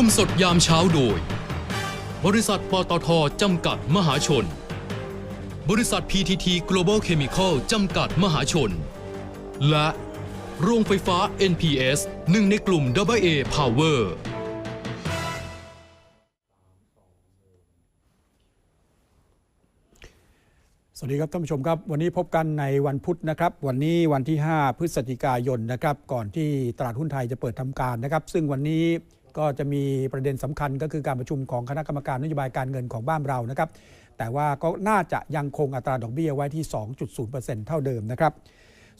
ร่วมสดยามเช้าโดย บริษัทปตทจำกัดมหาชน บริษัท PTT Global Chemical จำกัดมหาชน และโรงไฟฟ้า NPS หนึ่งในกลุ่ม AA Power สวัสดีครับท่านผู้ชมครับ วันนี้พบกันในวันพุธนะครับ วันนี้วันที่ 5 พฤศจิกายนนะครับ ก่อนที่ตลาดหุ้นไทยจะเปิดทำการนะครับ ซึ่งวันนี้ ก็จะมีประเด็นสำคัญก็คือการประชุมของคณะกรรมการนโยบายการเงินของบ้านเรานะครับ แต่ว่าก็น่าจะยังคงอัตราดอกเบี้ยไว้ที่ 2.0%เท่าเดิมนะครับ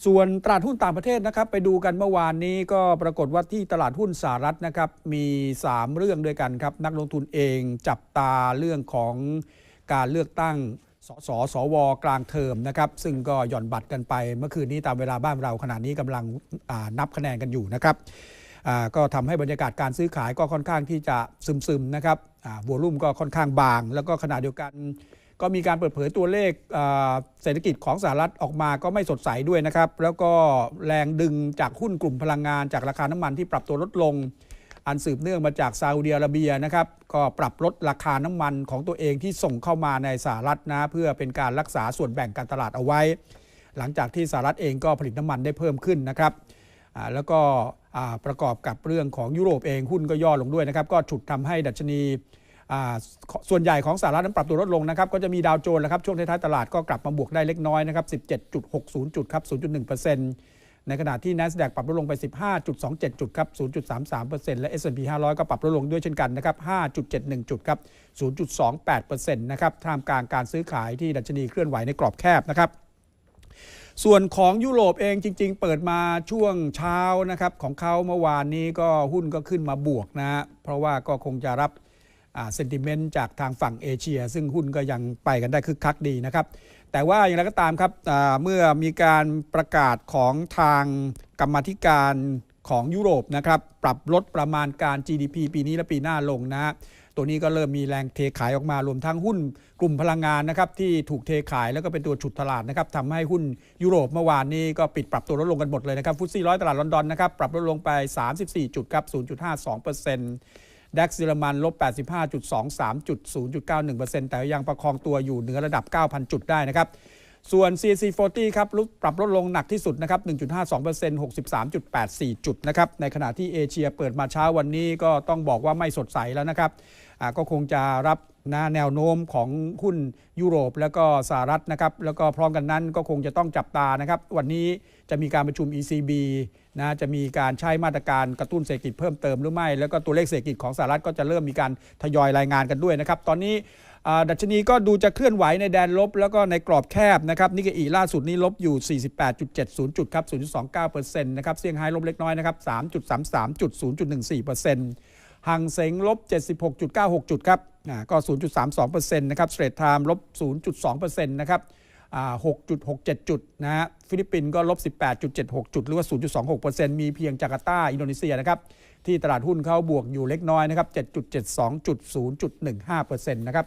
ส่วนตลาดหุ้นต่างประเทศนะครับ ไปดูกันเมื่อวานนี้ก็ปรากฏว่าที่ตลาดหุ้นสหรัฐนะครับมี 3 เรื่องด้วยกันครับ นักลงทุนเองจับตาเรื่องของการเลือกตั้งสสสวกลางเทอมนะครับซึ่งก็หย่อนบัตรกันไป เมื่อคืนนี้ตามเวลาบ้านเราขณะนี้กำลังนับคะแนนกันอยู่นะครับ ก็ทำให้บรรยากาศการซื้อขายก็ค่อนข้างที่จะซึมๆนะครับวอลุ่มก็ค่อนข้างบาง แล้วก็ขณะเดียวกัน ก็มีการเปิดเผยตัวเลขเศรษฐกิจของสหรัฐออกมาก็ไม่สดใสด้วยนะครับ แล้วก็แรงดึงจากหุ้นกลุ่มพลังงานจากราคาน้ำมันที่ปรับตัวลดลง อันสืบเนื่องมาจากซาอุดิอาระเบียนะครับก็ปรับลดราคาน้ำมันของตัวเองที่ส่งเข้ามาในสหรัฐนะเพื่อเป็นการรักษาส่วนแบ่งการตลาดเอาไว้ หลังจากที่สหรัฐเองก็ผลิตน้ำมันได้เพิ่มขึ้นนะครับแล้วก็ ประกอบกับเรื่องของยุโรปเองหุ้นก็ย่อลงด้วยนะครับ ก็ฉุดทำให้ดัชนีส่วนใหญ่ของสหรัฐนั้นปรับตัวลดลงนะครับ ก็จะมีดาวโจนส์นะครับช่วงท้ายๆตลาดก็กลับมาบวกได้เล็กน้อยนะครับ 17.60 จุดครับ 0.1%ในขณะที่ NASDAQ ปรับลดลงไป 15.27 จุดครับ 0.33%และ S&P 500 ก็ปรับลดลงด้วยเช่นกันนะครับ 5.71 จุดครับ 0.28%นะครับท่ามกลางการซื้อขายที่ดัชนีเคลื่อนไหวในกรอบแคบนะครับ ส่วนของยุโรปเองจริง ๆ เปิดมาช่วงเช้านะครับของเขาเมื่อวานนี้ก็หุ้นก็ขึ้นมาบวกนะฮะเพราะว่าก็คงจะรับเซนติเมนต์จากทางฝั่งเอเชีย ซึ่งหุ้นก็ยังไปกันได้คึกคักดีนะครับ แต่ว่าอย่างไรก็ตามครับเมื่อมีการประกาศของทางกรรมธิการของยุโรปนะครับ ปรับลดประมาณการ GDP ปีนี้และปีหน้าลงนะฮะ ตัวนี้ก็เริ่มมีแรงเทขายออกมารวมทั้งหุ้นกลุ่มพลังงานนะครับที่ถูกเทขายแล้วก็เป็นตัวฉุดตลาดนะครับทำให้หุ้นยุโรปเมื่อวานนี้ก็ปิดปรับตัวลดลงกันหมดเลยนะครับฟุตซี่ร้อยตลาดลอนดอนนะครับปรับลดลงไป 34 จุดครับ 0.52%ดัคเยอรมันลบ 85.23จุด0.91%แต่ยังประคองตัวอยู่เหนือระดับ 9,000 จุดได้นะครับ ส่วน CAC 40 ครับลดปรับลดลงหนักที่สุดนะครับ 1.52% 63.84 จุดนะครับ ในขณะที่เอเชียเปิดมาเช้าวันนี้ก็ต้องบอกว่าไม่สดใสแล้วนะครับก็คงจะรับนะแนวโน้มของหุ้นยุโรป แล้วก็สหรัฐนะครับ แล้วก็พร้อมกันนั้นก็คงจะต้องจับตานะครับ วันนี้จะมีการประชุม ECB นะจะมีการใช้มาตรการกระตุ้นเศรษฐกิจเพิ่มเติมหรือไม่ แล้วก็ตัวเลขเศรษฐกิจของสหรัฐก็จะเริ่มมีการทยอยรายงานกันด้วยนะครับ ตอนนี้ ดัชนีก็ดูจะเคลื่อนไหวในแดนลบ แล้วก็ในกรอบแคบนะครับนิกเกอีล่าสุดนี้ลบอยู่ 48.70 จุดครับ 0.29%นะครับเซี่ยงไฮ้ลบเล็กน้อยนะครับ 3.33จุด0.14%หังเสงลบ 76.96 จุดครับก็ 0.32%นะครับสเตรทไทม์ลบ 0.2%นะครับ6.67 จุดนะฮะฟิลิปปินส์ก็ลบ 18.76 จุด หรือว่า 0.26%มีเพียงจาการ์ตา อินโดนีเซียนะครับ ที่ตลาดหุ้นเขาบวกอยู่เล็กน้อยนะครับ 7.72จุด0.15%นะครับ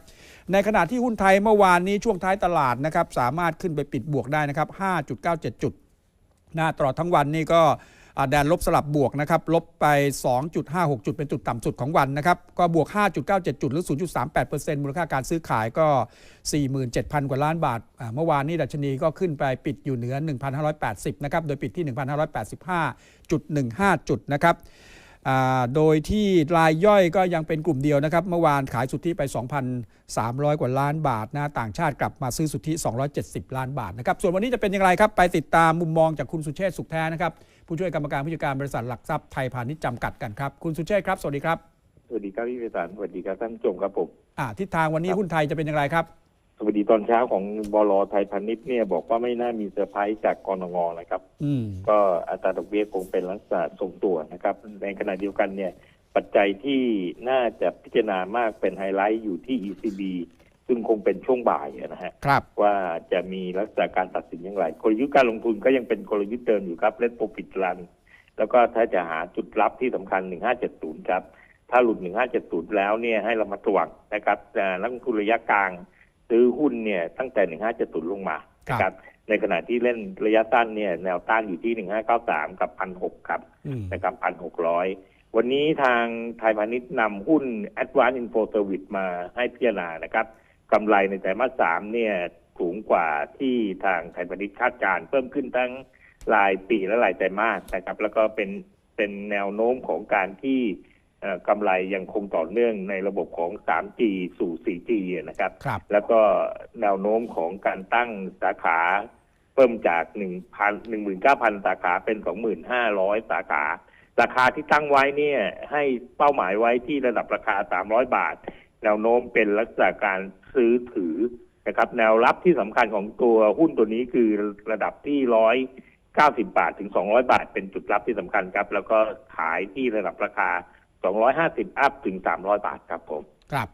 ในขณะที่หุ้นไทยเมื่อวานนี้ช่วงท้ายตลาดนะครับสามารถขึ้นไปปิดบวกได้นะครับ 5.97 จุด หนะตลอดทั้งวันนี่ก็แดนลบสลับบวกนะครับลบไป 2.56 จุดเป็นจุดต่ำสุดของวันนะครับก็บวก 5.97 จุดหรือ 0.38%มูลค่าการซื้อขายก็ 47,000 กว่าล้านบาท เมื่อวานนี้ดัชนีก็ขึ้นไปปิดอยู่เหนือ 1,580 นะครับ โดยปิดที่ 1,585.15 จุดนะครับ โดยที่รายย่อยก็ยังเป็นกลุ่มเดียวนะครับ เมื่อวานขายสุทธิไป 2,300 กว่าล้านบาทนะต่างชาติกลับมาซื้อสุทธิ 270 ล้านบาทนะครับ ส่วนวันนี้จะเป็นอย่างไรครับ ไปติดตามมุมมองจากคุณสุเชษฐ์สุขแท้นะครับ ผู้ช่วยกรรมการผู้จัดการบริษัทหลักทรัพย์ไทยพาณิชย์จำกัดกันครับ คุณสุเชษฐ์ครับ สวัสดีครับ สวัสดีครับพี่เวสานสวัสดีครับท่านผู้ชมครับผมอ่าทิศทางวันนี้หุ้นไทยจะเป็นอย่างไรครับ สวัสดีตอนเช้าของบลไทยพาณิชย์เนี่ยบอกว่าไม่น่ามีเซอร์ไพรส์จากกรงงนะครับอืมก็อัตราดอกเบี้ยคงเป็นลักษณะทรงตัวนะครับ ในขณะเดียวกันเนี่ยปัจจัยที่น่าจะพิจารณามากเป็นไฮไลท์อยู่ที่ ECB ซึ่งคงเป็นช่วงบ่ายนะฮะครับว่าจะมีลักษณะการตัดสินอย่างไรกลยุทธ์การลงทุนก็ยังเป็นกลยุทธ์เดิมอยู่ครับเล่นโปรฟิตรันแล้วก็ถ้าจะหาจุดรับที่สำคัญ 1570 ครับ ถ้าหลุด 1570 แล้วเนี่ยให้เรามาตรวจนะครับแต่นักลงทุนระยะกลาง ซื้อหุ้นเนี่ยตั้งแต่ 1570 ลงมานะคครัรับบในขณะที่เล่นระยะสั้นเนี่ยแนวต้านอยู่ที่ 1593 กับ 1,600 ครับอืมนะครับ1,600 วันนี้ทางไทยพาณิชย์นำหุ้น Advanced Info Service มาให้พิจารณานะครับกำไรในไตรมาสสามเนี่ยสูงกว่าที่ทางไทยพาณิชย์คาดการณ์เพิ่มขึ้นทั้งรายปีและรายไตรมาสนะครับ แล้วก็เป็นเป็นแนวโน้มของการที่เอ่อ กำไรยังคงต่อเนื่องในระบบของ 3G สู่ 4G นะครับครับแล้วก็แนวโน้มของการตั้งสาขาเพิ่มจากหนึ่งพันหนึ่งหมื่นเก้าพันสาขาเป็นสองหมื่นห้าร้อยสาขา ราคาที่ตั้งไว้เนี่ยให้เป้าหมายไว้ที่ระดับราคาสามร้อยบาท แนวโน้มเป็นลักษณะการซื้อถือนะครับ แนวรับที่สำคัญของตัวหุ้นตัวนี้คือระดับที่ร้อยเก้าสิบาทถึงสองร้อยบาท เป็นจุดรับที่สำคัญครับ แล้วก็ขายที่ระดับราคา สองร้อยห้าสิบอัพถึงสามร้อยบาทครับผม ครับ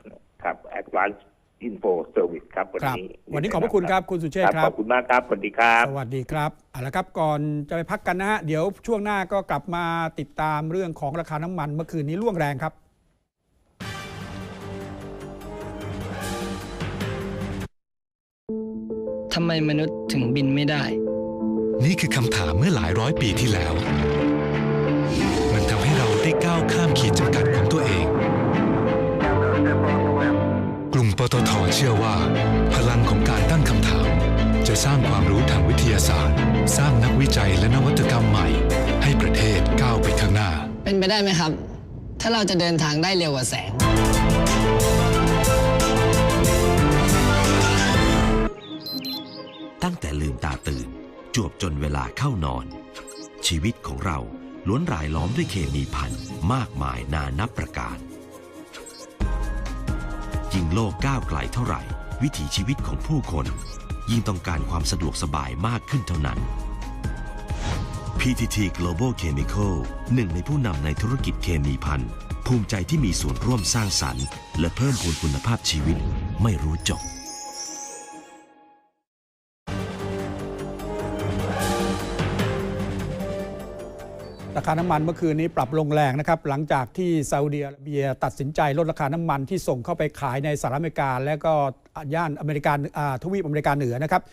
ครับ Advanced Info Service ครับ วันครับนี้ วันนี้ขอบพระคุณครับ คุณสุเชษครับฐ์ครัขบอบคุณมากครับ สวัสดีครับ สวัสดีครับเอาละครับ ก่อนจะไปพักกันนะฮะ เดี๋ยวช่วงหน้าก็กลับมาติดตามเรื่องของราคาน้ำมันเมื่อคืนนี้ร่วงแรงครับทำไมมนุษย์ถึงบินไม่ได้ นี่คือคำถามเมื่อหลายร้อยปีที่แล้ว ได้ก้าวข้ามขีดจำกัดของตัวเอง กลุ่มปตทเชื่อว่า พลังของการตั้งคำถาม จะสร้างความรู้ทางวิทยาศาสตร์ สร้างนักวิจัยและนวัตกรรมใหม่ ให้ประเทศก้าวไปข้างหน้า เป็นไปได้ไหมครับ ถ้าเราจะเดินทางได้เร็วกว่าแสงตั้งแต่ลืมตาตื่น จวบจนเวลาเข้านอน ชีวิตของเรา ล้วนรายล้อมด้วยเคมีพันธ์มากมายนานับประการ ยิ่งโลกก้าวไกลเท่าไหร่ วิถีชีวิตของผู้คน ยิ่งต้องการความสะดวกสบายมากขึ้นเท่านั้น PTT Global Chemical หนึ่งในผู้นำในธุรกิจเคมีพันธ์ภูมิใจที่มีส่วนร่วมสร้างสรรค์ และเพิ่มพูนคุณภาพชีวิตไม่รู้จบ ราคาน้ำมันเมื่อคืนนี้ปรับลงแรงนะครับหลังจากที่ซาอุดิอาระเบียตัดสินใจลดราคาน้ำมันที่ส่งเข้าไปขายในสหรัฐอเมริกา และก็ ย่านอเมริกาทวีปอเมริกาเหนือนะครับ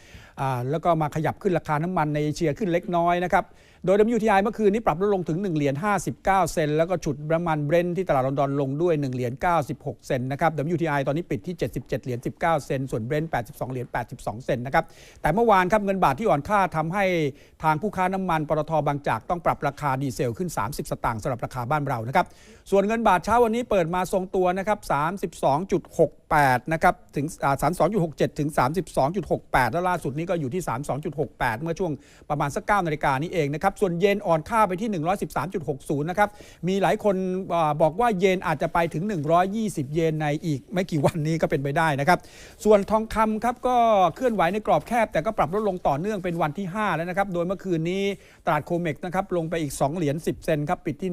แล้วก็มาขยับขึ้นราคาน้ำมันในเอเชียขึ้นเล็กน้อยนะครับ โดย WTI เมื่อคืนนี้ปรับลดลงถึง 1 เหรียญ 59 เซนแล้วก็ฉุดน้ำมันเบรนท์ที่ตลาดลอนดอนลงด้วย 1 เหรียญ 96 เซนนะครับ WTI ตอนนี้ปิดที่ 77 เหรียญ 19 เซนส่วนเบรนท์82 เหรียญ 82 เซนนะครับ แต่เมื่อวานครับเงินบาทที่อ่อนค่าทำให้ทางผู้ค้าน้ำมันปตทบางจากต้องปรับราคาดีเซลขึ้น 30 สตางค์สำหรับราคาบ้านเรานะครับ ส่วนเงินบาทเช้าวันนี้เปิดมาทรงตัวนะครับ 32.68 นะครับถึงอ่า32.67 ถึง 32.68 แล้วล่าสุดนี้ก็อยู่ที่ 32.68 เมื่อช่วงประมาณสัก9นาฬิกานี้เองนะครับ ส่วนเยนอ่อนค่าไปที่ 113.60 นะครับ มีหลายคนบอกว่าเยนอาจจะไปถึง 120 เยนในอีกไม่กี่วันนี้ก็เป็นไปได้นะครับ ส่วนทองคำครับก็เคลื่อนไหวในกรอบแคบ แต่ก็ปรับลดลงต่อเนื่องเป็นวันที่ 5 แล้วนะครับ โดยเมื่อคืนนี้ตลาดโคเมกนะครับลงไปอีก 2 เหรียญ 10 เซนครับปิดที่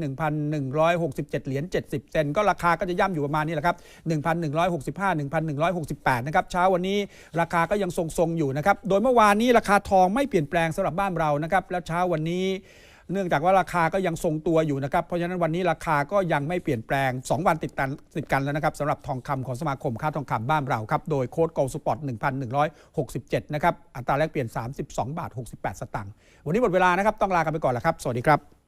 1,167 เหรียญ 70 เซนก็ราคาก็จะย่ำอยู่ประมาณนี้แหละครับ1,165 1,168นะครับเช้าวันนี้ราคาก็ยังทรงๆอยู่นะครับโดยเมื่อวานนี้ราคาทองไม่เปลี่ยนแปลงสำหรับบ้านเรานะครับแล้วเช้าวันนี้เนื่องจากว่าราคาก็ยังทรงตัวอยู่นะครับ เพราะฉะนั้นวันนี้ราคาก็ยังไม่เปลี่ยนแปลง 2 วันติดกันติดกันแล้วนะครับสำหรับทองคำของสมาคมค้าทองคำบ้านเราครับ โดยโค้ด Gold Spot 1,167 นะครับ อัตราแลกเปลี่ยน 32 บาท 68 สตางค์ วันนี้หมดเวลานะครับ ต้องลากันไปก่อนแล้วครับ สวัสดีครับ